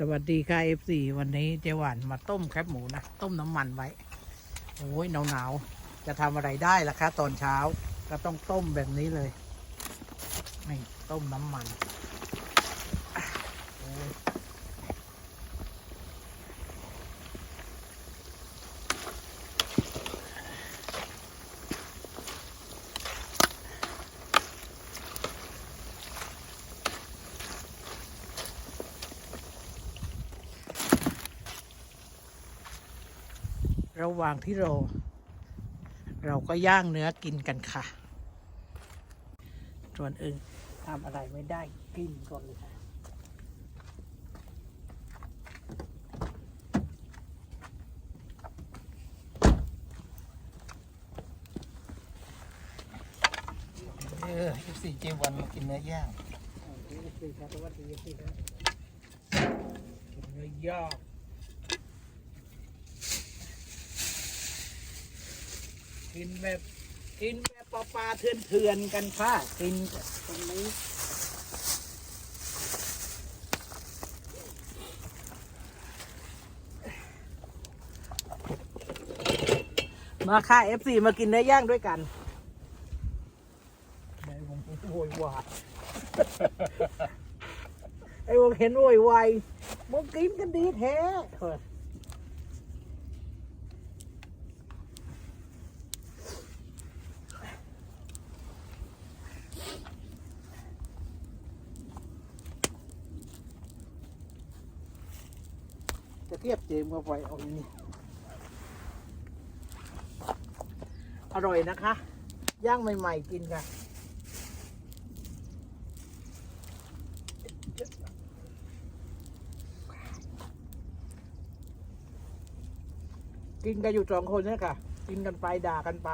สวัสดีค่ะ F4 วันนี้เจหวานมาต้มแคบหมูนะ ต้มน้ำมันไว้ โอ้ยหนาวๆ จะทำอะไรได้ล่ะคะตอนเช้า ก็ต้องต้มแบบนี้เลยนี่ต้มน้ำมันโอ้ย ระหว่างที่เราเราก็ย่างเนื้อกินกันค่ะ ส่วนอื่นทำอะไรไม่ได้กินก่อนเลยค่ะเออสี่เจวันมากินเนื้อย่างสี่ครับสวัสดีสี่ครับกินเนื้อย่าง กินแบบกินแบบปลาปลาเถื่อนๆกันค่ะกินตรงนี้มาค่ะ FC มากินเนื้อย่างด้วยกันไอ้วงโวยวายไอ้วงเห็นโวยวายมึงกินกันดีแท้ เทียบเจมกับไฟเอาอย่างนี้อร่อยนะคะ ย่างใหม่ ๆ กินค่ะกินกันอยู่สองคนเนี่ค่ะ กินกันไปด่ากันไป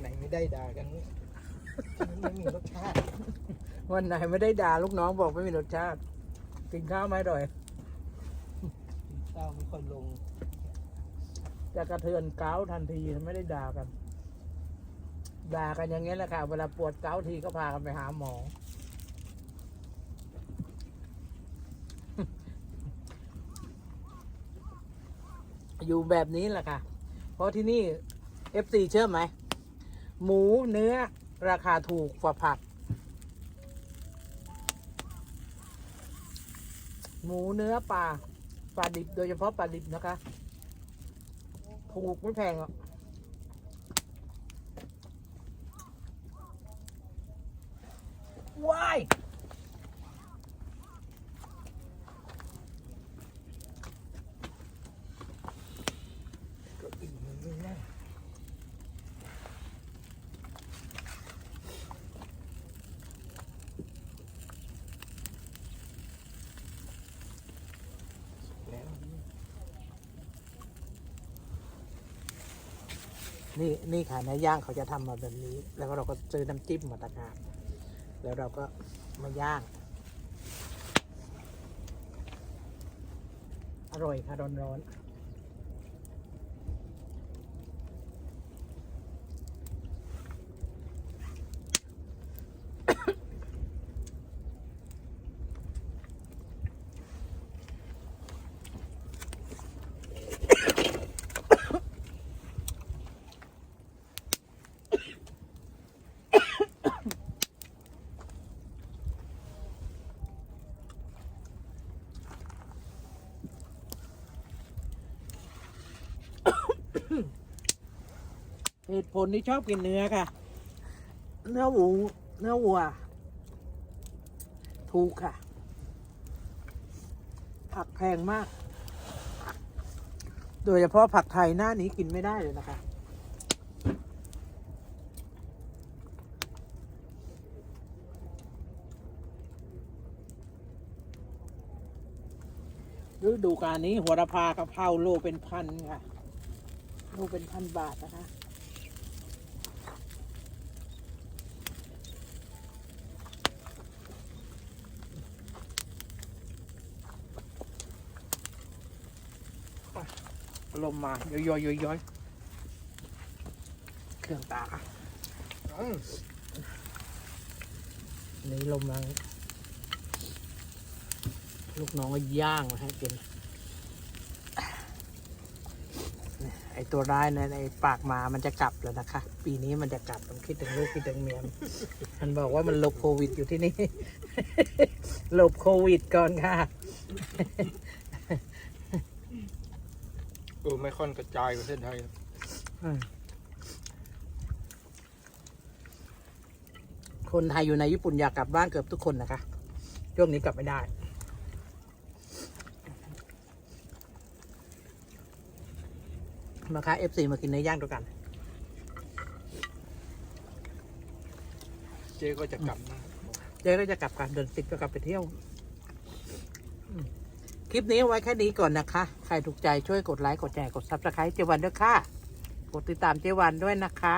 ไหนไม่ได้ด่ากันมัน ไม่มีรสชาติ วันไหนไม่ได้ด่าลูกน้องบอกไม่มีรสชาติ กินข้าวไหมอร่อยเต้าไม่ค่อยลง จะกระเทือนเกาต์ทันทีไม่ได้ด่ากัน ด่ากันอย่างเงี้ยแหละค่ะ เวลาปวดเกาต์ทีก็พากันไปหาหมอ อยู่แบบนี้แหละค่ะ เพราะที่นี่ FC เชื่อไหม หมูเนื้อ ราคาถูกกว่าผัก หมูเนื้อปลาปลาดิบ โดยเฉพาะปลาดิบนะคะ ถูกไม่แพงหรอกว้าย ก็อิ่มเลยนะแล้ว นี่นี่ค่ะเนื้อย่างเขาจะทำมาแบบนี้ แล้วเราก็ซื้อน้ำจิ้มมาต่างหากแล้วเราก็มาย่าง อร่อยค่ะร้อนๆ เหตุผลที่ชอบกินเนื้อค่ะ เนื้อหมูเนื้อวัว ถูกค่ะ ผักแพงมาก โดยเฉพาะผักไทยหน้านี้กินไม่ได้เลยนะคะ ฤดูกาลนี้หัวระพากะเพราโลเป็นพันค่ะ โลเป็นพันบาทนะคะ ลมมาย้อยย้อยย้อยย้อยเครื่องตากอะอืมนี้ลมแรงลูกน้องก็ย่างมาให้กินเนี่ยไอตัวร้ายในะไอปากหมามันจะกลับแล้วนะคะ ปีนี้มันจะกลับมันคิดถึงลูกคิดถึงเมียมนมันบอกว่ามันหลบโควิดอยู่ที่นี่หลบโควิดก่อนค่ะ เออไม่ค่อนกระจายประเทศไทยอืมคนไทยอยู่ในญี่ปุ่นอยากกลับบ้านเกือบทุกคนนะคะ ช่วงนี้กลับไม่ได้ มาค่ะ FC มากินเนื้อย่างด้วยกัน เจ๊ก็จะกลับมาเจ๊ก็จะกลับกันเดินติดก็กลับไปเที่ยว อืม คลิปนี้ไว้แค่นี้ก่อนนะคะ ใครถูกใจช่วยกดไลค์ กดแชร์ กดซับสไครต์เจวันด้วยค่ะ กดติดตามเจวันด้วยนะคะ